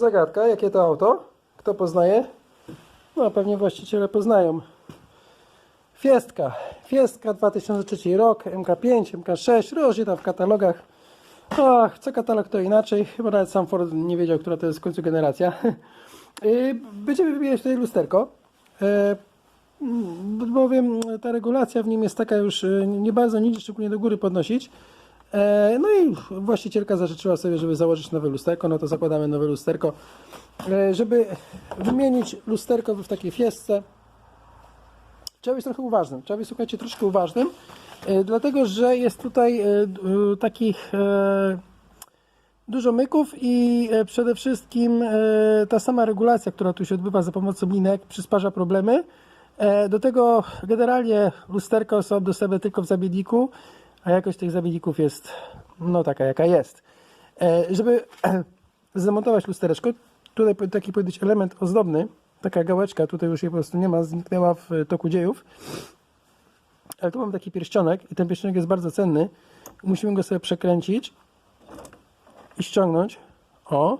Zagadka, jakie to auto? Kto poznaje? No, pewnie właściciele poznają. Fiestka. Fiestka 2003 rok, MK5, MK6, różnie tam w katalogach. Ach, co katalog to inaczej. Chyba nawet sam Ford nie wiedział, która to jest w końcu generacja. Yy, Będziemy wybierać tutaj lusterko. Mm, Bowiem ta regulacja w nim jest taka już e, nie bardzo nic, szczególnie do góry podnosić. E, No i właścicielka zażyczyła sobie, żeby założyć nowe lusterko, no to zakładamy nowe lusterko. E, Żeby wymienić lusterko w takiej fiesce, trzeba być trochę uważnym. Trzeba być, słuchajcie, troszkę uważnym, e, dlatego że jest tutaj takich dużo myków i przede wszystkim ta sama regulacja, która tu się odbywa za pomocą linek, przysparza problemy. Do tego generalnie lusterko są dostępne tylko w zabiegniku, a jakość tych zabiegników jest no taka jaka jest. E, Żeby zamontować lustereczko, tutaj taki być element ozdobny, taka gałeczka, tutaj już jej po prostu nie ma, zniknęła w toku dziejów. Ale tu mam taki pierścionek i ten pierścionek jest bardzo cenny. Musimy go sobie przekręcić i ściągnąć. O.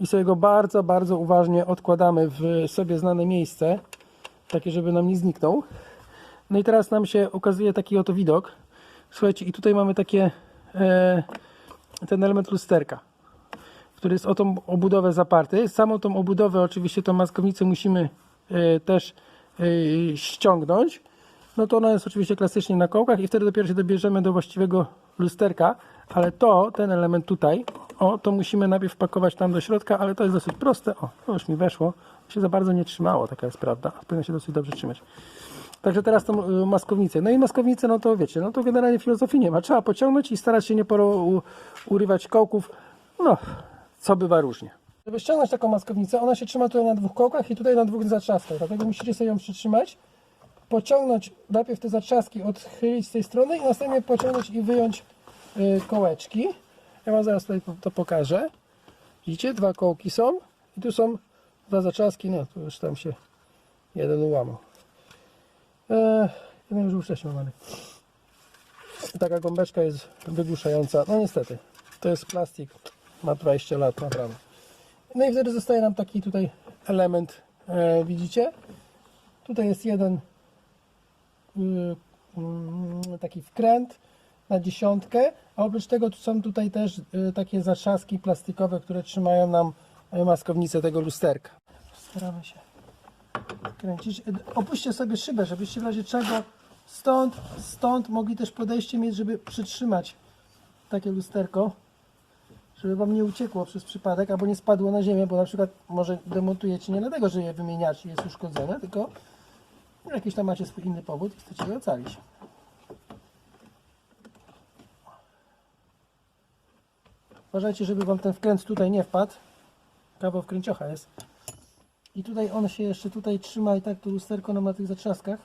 I sobie go bardzo, bardzo uważnie odkładamy w sobie znane miejsce, takie, żeby nam nie zniknął. No i teraz nam się ukazuje taki oto widok. Słuchajcie, i tutaj mamy takie e, ten element lusterka, który jest o tą obudowę zaparty. Samą tą obudowę, oczywiście tą maskownicę musimy e, też e, ściągnąć. No to ona jest oczywiście klasycznie na kołkach i wtedy dopiero się dobierzemy do właściwego lusterka, ale to, ten element tutaj, o, to musimy najpierw pakować tam do środka, ale to jest dosyć proste. O, to już mi weszło. Się za bardzo nie trzymało, taka jest prawda. Powinno się dosyć dobrze trzymać. Także teraz tą y, maskownicę. No i maskownicę, no to wiecie, no to generalnie filozofii nie ma. Trzeba pociągnąć i starać się nie poro, u, urywać kołków. No, co bywa różnie. Żeby ściągnąć taką maskownicę, ona się trzyma tutaj na dwóch kołkach i tutaj na dwóch zatrzaskach. Dlatego musicie sobie ją przytrzymać, pociągnąć najpierw te zatrzaski, odchylić z tej strony i następnie pociągnąć i wyjąć y, kołeczki. Ja wam zaraz tutaj to pokażę. Widzicie, dwa kołki są i tu są dwa zatrzaski. No, tu już tam się jeden ułamał. Eee, jeden już był wcześniej łamany. Taka gąbeczka jest wygłuszająca. No niestety, to jest plastik. Ma 20 lat naprawdę. No i wtedy zostaje nam taki tutaj element. E, widzicie? Tutaj jest jeden y, mm, taki wkręt na dziesiątkę, a oprócz tego są tutaj też y, takie zatrzaski plastikowe, które trzymają nam y, maskownicę tego lusterka. Staramy się kręcić. Opuśćcie sobie szybę, żebyście w razie czego stąd, stąd mogli też podejście mieć, żeby przytrzymać takie lusterko, żeby wam nie uciekło przez przypadek, albo nie spadło na ziemię, bo na przykład może demontujecie nie dlatego, że je wymieniacie i jest uszkodzone, tylko jakiś tam macie swój inny powód i chcecie je ocalić. Uważajcie, żeby wam ten wkręt tutaj nie wpadł. Kawał wkręciocha jest. I tutaj on się jeszcze tutaj trzyma i tak to lusterko na tych zatrzaskach.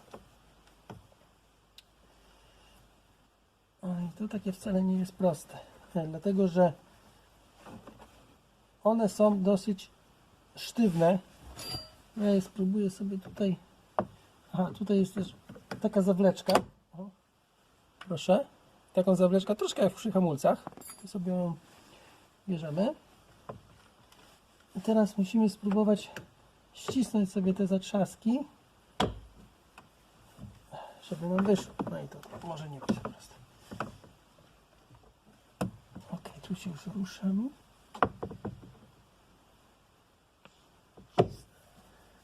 I to takie wcale nie jest proste. E, Dlatego, że one są dosyć sztywne. Ja je spróbuję sobie tutaj. Aha, tutaj jest też taka zawleczka. O, proszę. Taką zawleczkę, troszkę jak przy hamulcach. Sobie ją bierzemy. I teraz musimy spróbować ścisnąć sobie te zatrzaski, żeby nam wyszło. No i to może nie być proste. Ok, tu się już ruszamy.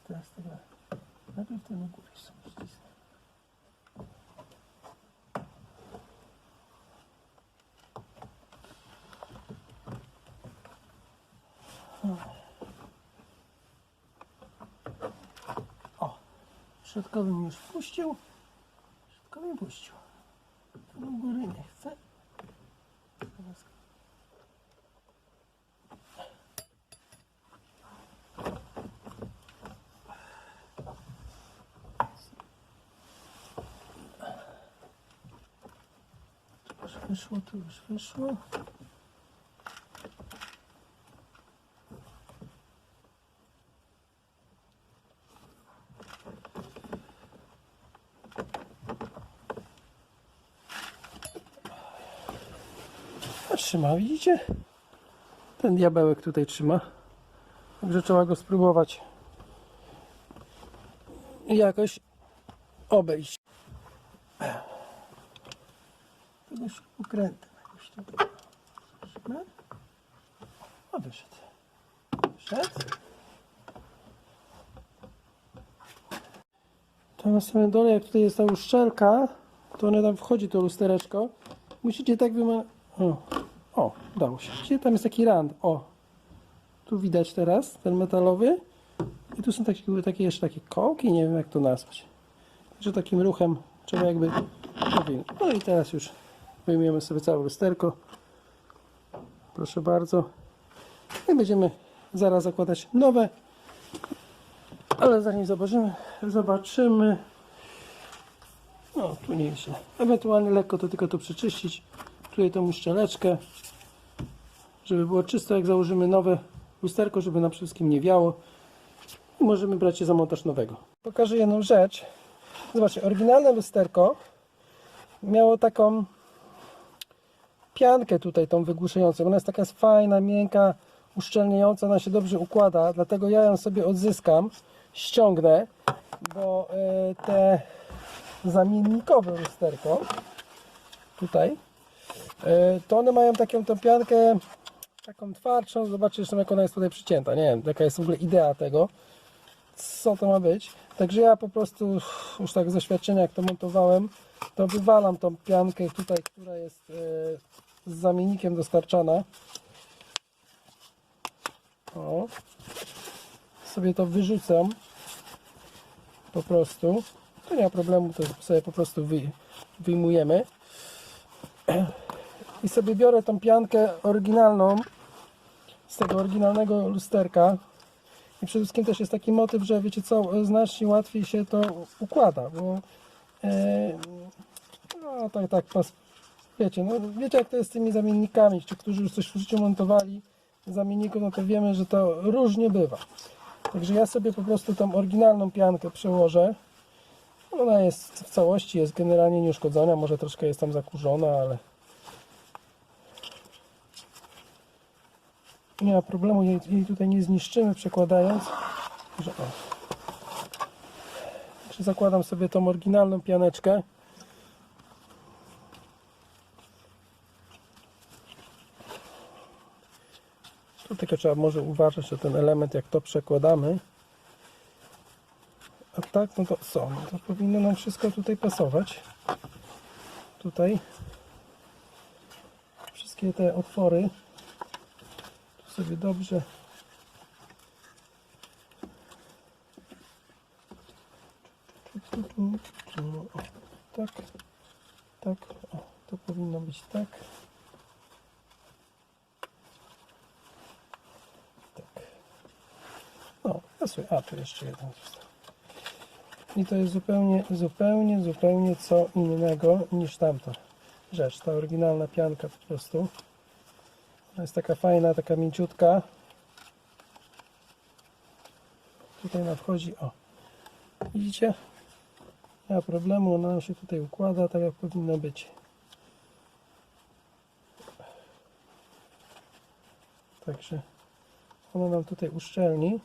Teraz tego. Najpierw ten u góry sobie ścisnę. Środkowy mi już puścił. Środkowy mi puścił. Do góry nie Tu już wyszło, tu już wyszło. A trzyma, widzicie? Ten diabełek tutaj trzyma. Także trzeba go spróbować jakoś obejść. Tego śrubokrętem jakoś tutaj. Zobaczymy. O, wyszedł. Wyszedł. To na samym dole, jak tutaj jest ta uszczelka, to one tam wchodzi to lustereczko. Musicie tak wyma... O, o, udało się. Widzicie, tam jest taki rand. O, tu widać teraz ten metalowy. I tu są takie, takie jeszcze takie kołki, nie wiem jak to nazwać. Także takim ruchem trzeba jakby. No i teraz już wyjmiemy sobie całe lusterko. Proszę bardzo. I będziemy zaraz zakładać nowe. Ale zanim zobaczymy, zobaczymy. No, tu nie źle. Ewentualnie lekko to tylko to przeczyścić. Tutaj tą uszczeleczkę, żeby było czysto, jak założymy nowe lusterko, żeby nam wszystkim nie wiało. I możemy brać się za montaż nowego. Pokażę jedną rzecz. Zobaczcie, oryginalne lusterko miało taką piankę tutaj, tą wygłuszającą. Ona jest taka fajna, miękka, uszczelniająca, ona się dobrze układa, dlatego ja ją sobie odzyskam, ściągnę, bo y, te zamiennikowe lusterko tutaj, to one mają taką tą piankę taką twardszą, zobaczcie jak ona jest tutaj przycięta, nie wiem jaka jest w ogóle idea tego, co to ma być. Także ja po prostu już tak z doświadczenia jak to montowałem, to wywalam tą piankę tutaj, która jest e, z zamiennikiem dostarczana. O. Sobie to wyrzucam po prostu. To nie ma problemu, to sobie po prostu wy, wyjmujemy. I sobie biorę tą piankę oryginalną z tego oryginalnego lusterka. I przede wszystkim też jest taki motyw, że wiecie co, znacznie łatwiej się to układa, bo e, no tak, tak, pas, wiecie, no wiecie jak to jest z tymi zamiennikami, czy którzy już coś w życiu montowali zamienników, no to wiemy, że to różnie bywa. Także ja sobie po prostu tą oryginalną piankę przełożę. Ona jest w całości, jest generalnie nieuszkodzona, może troszkę jest tam zakurzona, ale nie ma problemu, jej, jej tutaj nie zniszczymy przekładając. Że, o. Także zakładam sobie tą oryginalną pianeczkę. Tu tylko trzeba może uważać, że ten element jak to przekładamy. A tak, no to co? No to powinno nam wszystko tutaj pasować. Tutaj wszystkie te otwory sobie dobrze Tu, tu, tu. O, tak, tak, o, to powinno być tak. Tak. No, pasuje. A, tu jeszcze jeden. I to jest zupełnie, zupełnie, zupełnie co innego niż tamta rzecz. Ta oryginalna pianka po prostu. Jest taka fajna, taka mięciutka. Tutaj ona wchodzi, o. Widzicie? Nie ma problemu, ona się tutaj układa tak jak powinno być. Także ona nam tutaj uszczelni.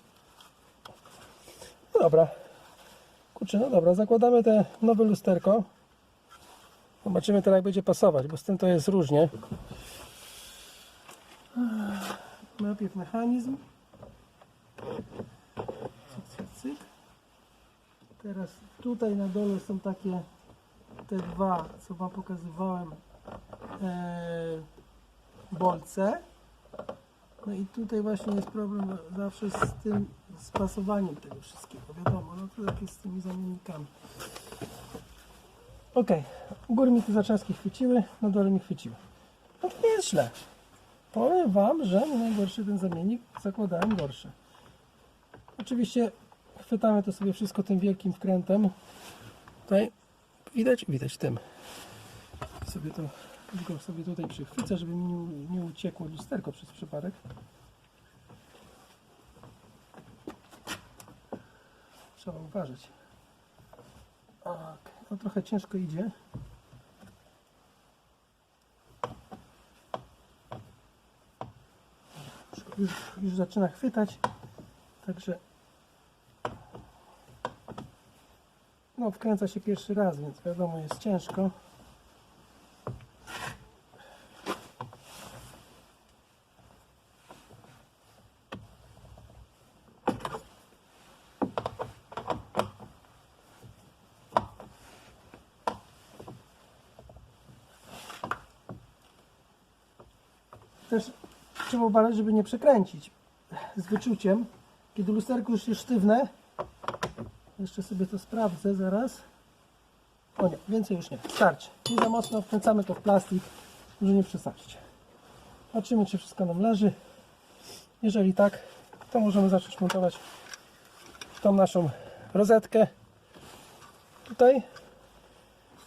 No dobra. Kurczę, no dobra, zakładamy te nowe lusterko. Zobaczymy teraz jak będzie pasować, bo z tym to jest różnie. Najpierw mechanizm. Cyk, cyk, cyk. Teraz tutaj na dole są takie te dwa, co Wam pokazywałem e, bolce. No i tutaj właśnie jest problem zawsze z tym spasowaniem tego wszystkiego. Wiadomo, no to jak jest z tymi zamiennikami. Ok, u góry mi tu zaczęski chwyciły, na dole mi chwyciły. No to nie jest źle. Powiem Wam, że najgorszy ten zamiennik, zakładałem gorszy. Oczywiście chwytamy to sobie wszystko tym wielkim wkrętem. Tutaj widać, widać tym. Sobie to tylko sobie tutaj przychwycę, żeby mi nie, uciekło lusterko przez przypadek. Trzeba uważać. Ok, no trochę ciężko idzie. Już, już zaczyna chwytać. Także no wkręca się pierwszy raz, więc wiadomo jest ciężko. Też trzeba uważać, żeby nie przekręcić z wyczuciem. Kiedy lusterko już jest sztywne, jeszcze sobie to sprawdzę zaraz. O nie, więcej już nie. Starczy. Nie za mocno wkręcamy to w plastik, żeby nie przesadzić. Patrzymy, czy wszystko nam leży. Jeżeli tak, to możemy zacząć montować tą naszą rozetkę. Tutaj.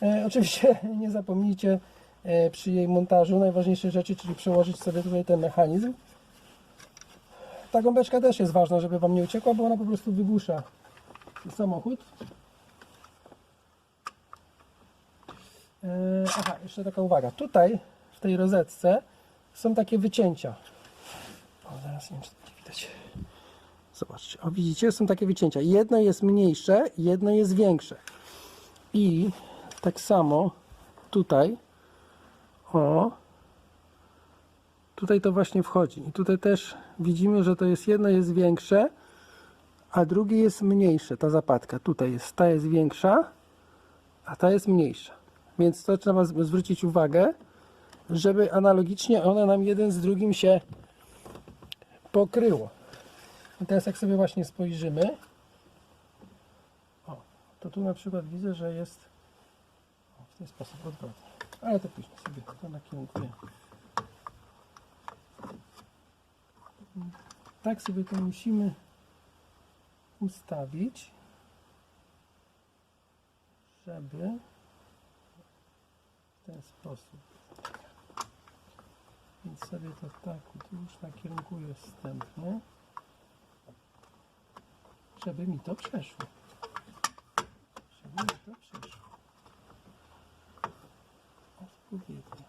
E, oczywiście nie zapomnijcie przy jej montażu najważniejszej rzeczy, czyli przełożyć sobie tutaj ten mechanizm. Ta gąbeczka też jest ważna, żeby Wam nie uciekła, bo ona po prostu wygłusza samochód. E, aha, jeszcze taka uwaga. Tutaj w tej rozetce są takie wycięcia. O, zaraz nie wiem, czy to będzie widać. Zobaczcie, o widzicie, są takie wycięcia. Jedno jest mniejsze, jedno jest większe. I tak samo tutaj, o, tutaj to właśnie wchodzi. I tutaj też widzimy, że to jest jedno jest większe, a drugie jest mniejsze, ta zapadka. Tutaj jest, ta jest większa, a ta jest mniejsza. Więc to trzeba zwrócić uwagę, żeby analogicznie one nam jeden z drugim się pokryło. I teraz jak sobie właśnie spojrzymy, o, to tu na przykład widzę, że jest w ten sposób odwrotnie. Ale to później sobie to nakierunkuję. Tak sobie to musimy ustawić, żeby w ten sposób. Więc sobie to tak tu już nakierunkuję wstępnie, żeby mi to przeszło. Żeby mi to przeszło. Odpowiednio.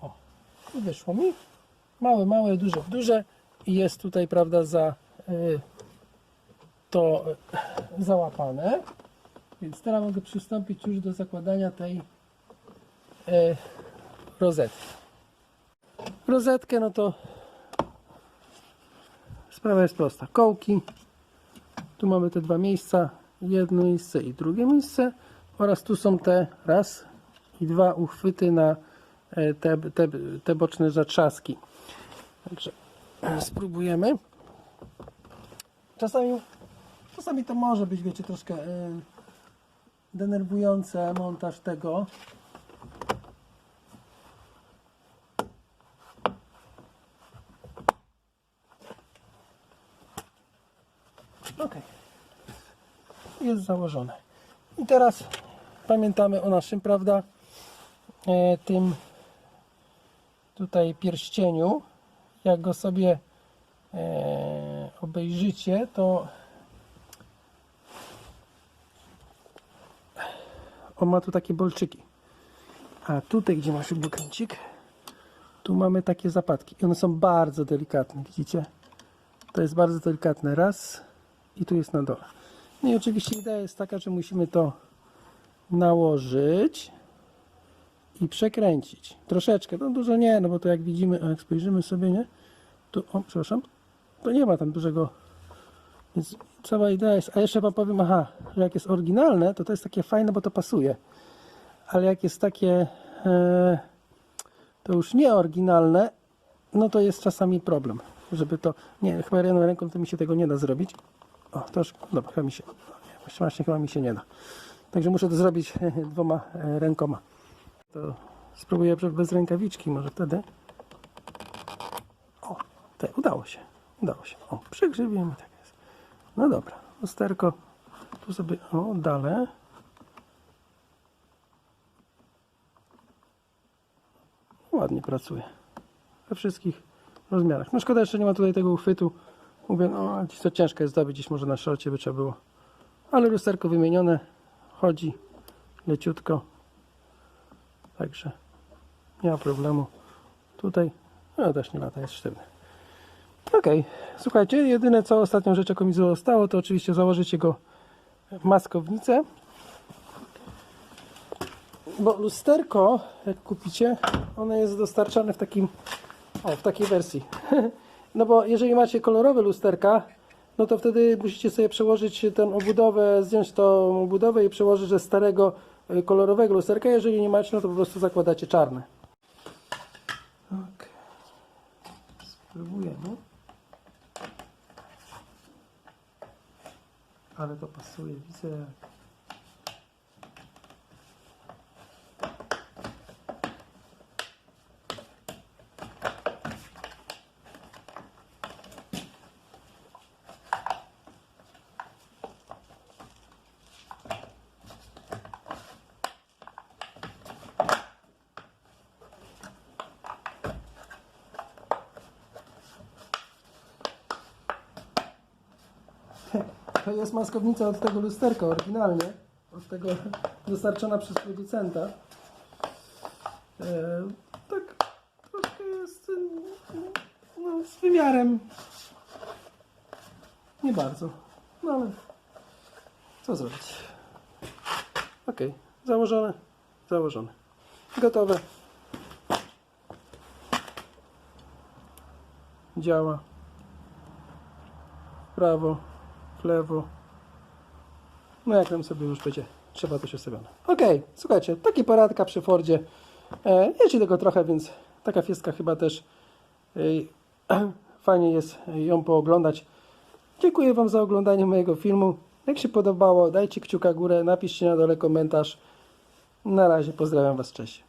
O, i wyszło mi. Małe, małe, duże, duże i jest tutaj, prawda, za y, to y, załapane. Więc teraz mogę przystąpić już do zakładania tej y, rozetki. Rozetkę, no to sprawa jest prosta. Kołki. Tu mamy te dwa miejsca. Jedno miejsce i drugie miejsce. Oraz tu są te raz i dwa uchwyty na te, te, te boczne zatrzaski. Także e, spróbujemy. Czasami, czasami to może być, wiecie, troszkę e, denerwujące montaż tego. Ok. Jest założone. I teraz pamiętamy o naszym, prawda, e, tym tutaj pierścieniu. Jak go sobie e, obejrzycie, to on ma tu takie bolczyki. A tutaj, gdzie masz śrubokręcik, tu mamy takie zapadki. I one są bardzo delikatne, widzicie? To jest bardzo delikatne. Raz i tu jest na dole. No i oczywiście idea jest taka, że musimy to nałożyć i przekręcić. Troszeczkę, no dużo nie, no bo to jak widzimy, a jak spojrzymy sobie, nie? Tu, o, przepraszam, to nie ma tam dużego, więc cała idea jest, a jeszcze powiem, aha, że jak jest oryginalne, to to jest takie fajne, bo to pasuje, ale jak jest takie, e, to już nie oryginalne, no to jest czasami problem, żeby to, nie, chyba jedną ręką to mi się tego nie da zrobić, o, to już, dobra, chyba mi się, nie, właśnie chyba mi się nie da, także muszę to zrobić dwoma e, rękoma. To spróbuję bez rękawiczki, może wtedy. O, te, udało się. Udało się. O, przegrzebimy, tak jest. No dobra, lusterko. Tu sobie, o, dalej. Ładnie pracuje. We wszystkich rozmiarach. No szkoda, jeszcze nie ma tutaj tego uchwytu. Mówię, no, to ciężko jest zdobyć, gdzieś może na szorcie by trzeba było. Ale lusterko wymienione. Chodzi leciutko. Także nie ma problemu. Tutaj No też nie lata, jest sztywny. Okej, słuchajcie, jedyne co ostatnią rzecz jaką mi zostało, to oczywiście założyć jego maskownicę. Bo lusterko, jak kupicie, ono jest dostarczane w takim, o, w takiej wersji. No bo jeżeli macie kolorowe lusterka, no to wtedy musicie sobie przełożyć tę obudowę, zdjąć tą obudowę i przełożyć ze starego kolorowego lusterka. Jeżeli nie macie, no to po prostu zakładacie czarne. Ok. Spróbujemy. Ale to pasuje, widzę jak. To jest maskownica od tego lusterka oryginalnie, od tego dostarczona przez producenta. E, tak troszkę jest e, no, z wymiarem nie bardzo, no ale co zrobić. Ok, założone, założone. Gotowe. Działa. Prawo, w lewo. No jak tam sobie już będzie, trzeba coś ustawione. Okej, słuchajcie, taki poradka przy Fordzie. E, jeździ tego trochę, więc taka fiestka chyba też e, fajnie jest ją pooglądać. Dziękuję Wam za oglądanie mojego filmu. Jak się podobało, dajcie kciuka górę, napiszcie na dole komentarz. Na razie, pozdrawiam Was, cześć.